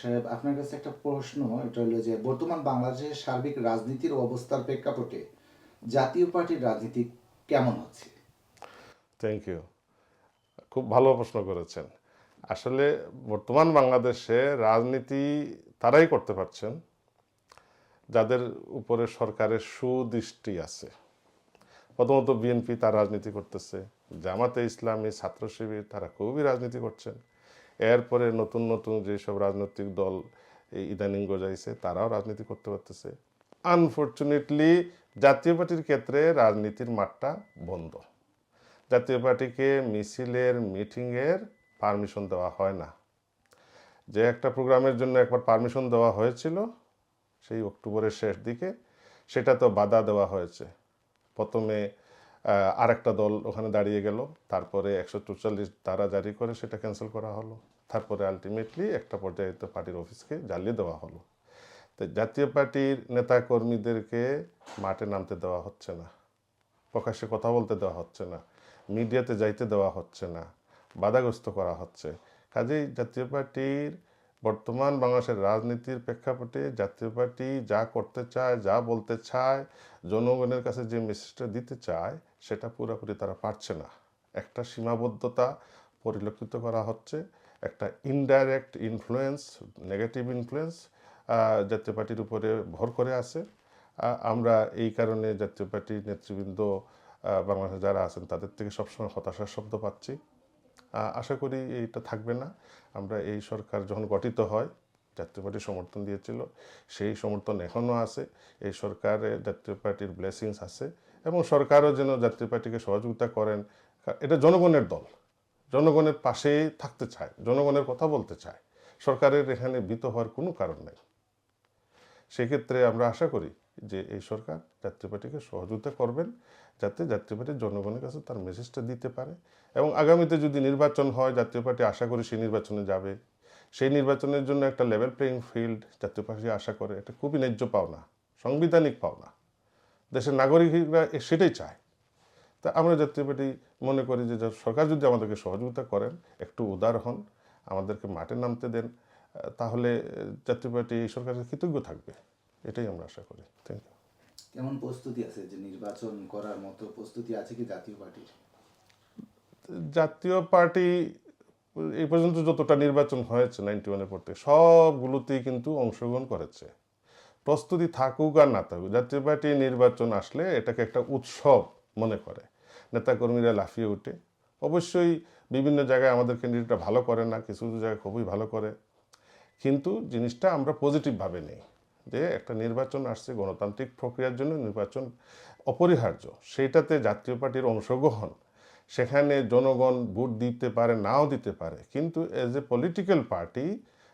সাহেব, আপনার কাছে একটা প্রশ্ন, এটা হলো যে বর্তমান বাংলাদেশের সার্বিক রাজনীতির অবস্থার প্রেক্ষাপটে জাতীয় পার্টির রাজনীতি কেমন হচ্ছে? থ্যাংক ইউ খুব ভালো প্রশ্ন করেছেন। আসলে বর্তমান বাংলাদেশে রাজনীতি তারাই করতে পারছেন, যাদের উপরে সরকারের সুদৃষ্টি আছে। প্রথমত বিএনপি তার রাজনীতি করতেছে, জামাতে ইসলামী ছাত্র শিবির তারা খুবই রাজনীতি করছেন। এরপরে নতুন নতুন যেসব রাজনৈতিক দল ইদানিং গজাইছে, তারাও রাজনীতি করতে পারতেছে। আনফর্চুনেটলি জাতীয় পার্টির ক্ষেত্রে রাজনীতির মাঠটা বন্ধ। জাতীয় পার্টিকে মিছিলের মিটিংয়ের পারমিশন দেওয়া হয় না। যে একটা প্রোগ্রামের জন্য একবার পারমিশন দেওয়া হয়েছিল, সেই অক্টোবরের শেষ দিকে, সেটা তো বাধা দেওয়া হয়েছে। প্রথমে আর একটা দল ওখানে দাঁড়িয়ে গেল। তারপরে একশো চুয়াল্লিশ ধারা জারি করে সেটা ক্যান্সেল করা হলো। তারপরে আলটিমেটলি একটা পর্যায়ে পার্টির অফিসকে জ্বালিয়ে দেওয়া হলো। তো জাতীয় পার্টির নেতা কর্মীদেরকে মাঠে নামতে দেওয়া হচ্ছে না, প্রকাশ্যে কথা বলতে দেওয়া হচ্ছে না, মিডিয়াতে যাইতে দেওয়া হচ্ছে না, বাধাগ্রস্ত করা হচ্ছে। কাজেই জাতীয় পার্টির বর্তমান বাংলাদেশের রাজনীতির প্রেক্ষাপটে জাতীয় পার্টি যা করতে চায়, যা বলতে চায়, জনগণের কাছে যে মেসেজটা দিতে চায়, সেটা পুরোপুরি তারা পারছে না। একটা সীমাবদ্ধতা পরিলক্ষিত করা হচ্ছে, একটা ইনডাইরেক্ট ইনফ্লুয়েন্স নেগেটিভ ইনফ্লুয়েন্স জাতীয় পার্টির উপরে ভর করে আছে। আমরা এই কারণে জাতীয় পার্টির নেতৃবৃন্দ বাংলাদেশে যারা আছেন, তাদের থেকে সবসময় হতাশার শব্দ পাচ্ছি। আশা করি এইটা থাকবে না। আমরা এই সরকার যখন গঠিত হয়, জাতীয় পার্টি সমর্থন দিয়েছিল, সেই সমর্থন এখনও আছে। এই সরকারে জাতীয় পার্টির ব্লেসিংস আছে এবং সরকারও যেন জাতীয় পার্টিকে সহযোগিতা করেন। এটা জনগণের দল। জনগণের পাশেই থাকতে চায়, জনগণের কথা বলতে চায়। সরকারের এখানে ভীত হওয়ার কোনো কারণ নেই। সেক্ষেত্রে আমরা আশা করি যে এই সরকার জাতীয় পার্টিকে সহযোগিতা করবেন যাতে জাতীয় পার্টি জনগণের কাছে তার মেসেজটা দিতে পারে এবং আগামীতে যদি নির্বাচন হয় জাতীয় পার্টি আশা করি সেই নির্বাচনে যাবে। সেই নির্বাচনের জন্য একটা level playing field Jatiya party আশা করে, এটা খুবই ন্যায্য পাওনা, সাংবিধানিক পাওনা। দেশের নাগরিকরা সেটাই চায়। তা আমরা জাতীয় পার্টি মনে করি যে সরকার যদি আমাদেরকে সহযোগিতা করেন, একটু উদার হন, আমাদেরকে মাঠে নামতে দেন তাহলে জাতীয় পার্টি এই সরকারের কৃতজ্ঞ থাকবে। এটাই আমরা আশা করি থ্যাংক ইউ কেমন প্রস্তুতি আছে যে নির্বাচন করার মতো প্রস্তুতি আছে কি জাতীয় পার্টির? জাতীয় পার্টি এই পর্যন্ত যতটা নির্বাচন হয়েছে নাইনটি ওয়ানের পর থেকে সবগুলোতেই কিন্তু অংশগ্রহণ করেছে। প্রস্তুতি থাকুক আর না থাকুক জাতীয় পার্টি নির্বাচন আসলে এটাকে একটা উৎসব মনে করে। নেতাকর্মীরা লাফিয়ে ওঠে অবশ্যই বিভিন্ন জায়গায় আমাদের ক্যান্ডিডেটরা ভালো করে না কিছু কিছু জায়গায় খুবই ভালো করে। কিন্তু জিনিসটা আমরা পজিটিভভাবে নেই। যে একটা নির্বাচন আসছে, গণতান্ত্রিক প্রক্রিয়ার জন্য নির্বাচন অপরিহার্য, সেইটাতে জাতীয় পার্টির অংশগ্রহণ, সেখানে জনগণ ভোট দিতে পারে, নাও দিতে পারে, কিন্তু এজ এ পলিটিক্যাল পার্টি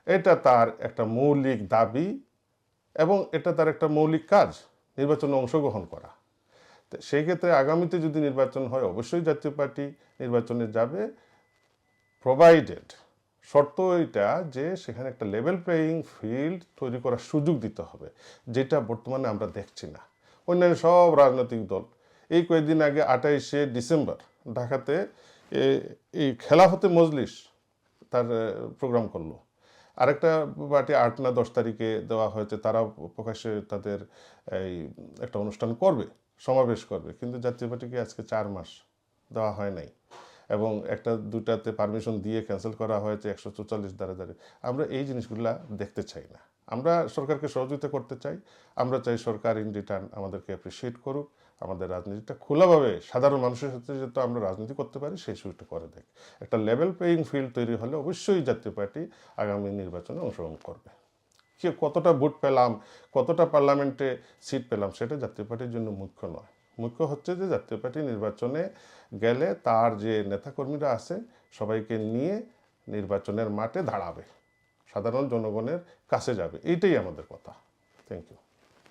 এটা তার একটা মৌলিক দাবি এবং এটা তার একটা মৌলিক কাজ, নির্বাচনে অংশগ্রহণ করা। সেই ক্ষেত্রে আগামীতে যদি নির্বাচন হয়, অবশ্যই জাতীয় পার্টি নির্বাচনে যাবে প্রোভাইডেড শর্ত এটা যে সেখানে একটা লেভেল প্লেয়িং ফিল্ড তৈরি করার সুযোগ দিতে হবে, যেটা বর্তমানে আমরা দেখছি না। অন্যান্য সব রাজনৈতিক দল, এই কয়েকদিন আগে আঠাইশে ডিসেম্বর ঢাকাতে এই খেলাফতে মজলিস তার প্রোগ্রাম করল। আরেকটা পার্টি আট না দশ তারিখে দেওয়া হয়েছে তারা প্রকাশ্যে তাদের এই একটা অনুষ্ঠান করবে, সমাবেশ করবে, কিন্তু জাতীয় পার্টিকে আজকে চার মাস দেওয়া হয় নাই। এবং একটা দুটাতে পারমিশন দিয়ে ক্যান্সেল করা হয়েছে একশো চুয়াল্লিশ দ্বারা দ্বারা। আমরা এই জিনিসগুলা দেখতে চাই না। আমরা সরকারকে সহযোগিতা করতে চাই। আমরা চাই সরকার ইন রিটার্ন আমাদেরকে অ্যাপ্রিসিয়েট করুক। আমাদের রাজনীতিটা খোলাভাবে সাধারণ মানুষের সাথে যাতে আমরা রাজনীতি করতে পারি, সেই সুযোগটা করে দেখ। একটা লেভেল প্লেয়িং ফিল্ড তৈরি হলে অবশ্যই জাতীয় পার্টি আগামী নির্বাচনে অংশগ্রহণ করবে। কে কতটা ভোট পেলাম, কতটা পার্লামেন্টে সিট পেলাম, সেটা জাতীয় পার্টির জন্য মুখ্য নয়। মুখ্য হচ্ছে যে জাতীয় পার্টি নির্বাচনে গেলে তার যে নেতাকর্মীরা আছে, সবাইকে নিয়ে নির্বাচনের মাঠে দাঁড়াবে। সাধারণ জনগণের কাছে যাবে। এইটাই আমাদের কথা। Thank you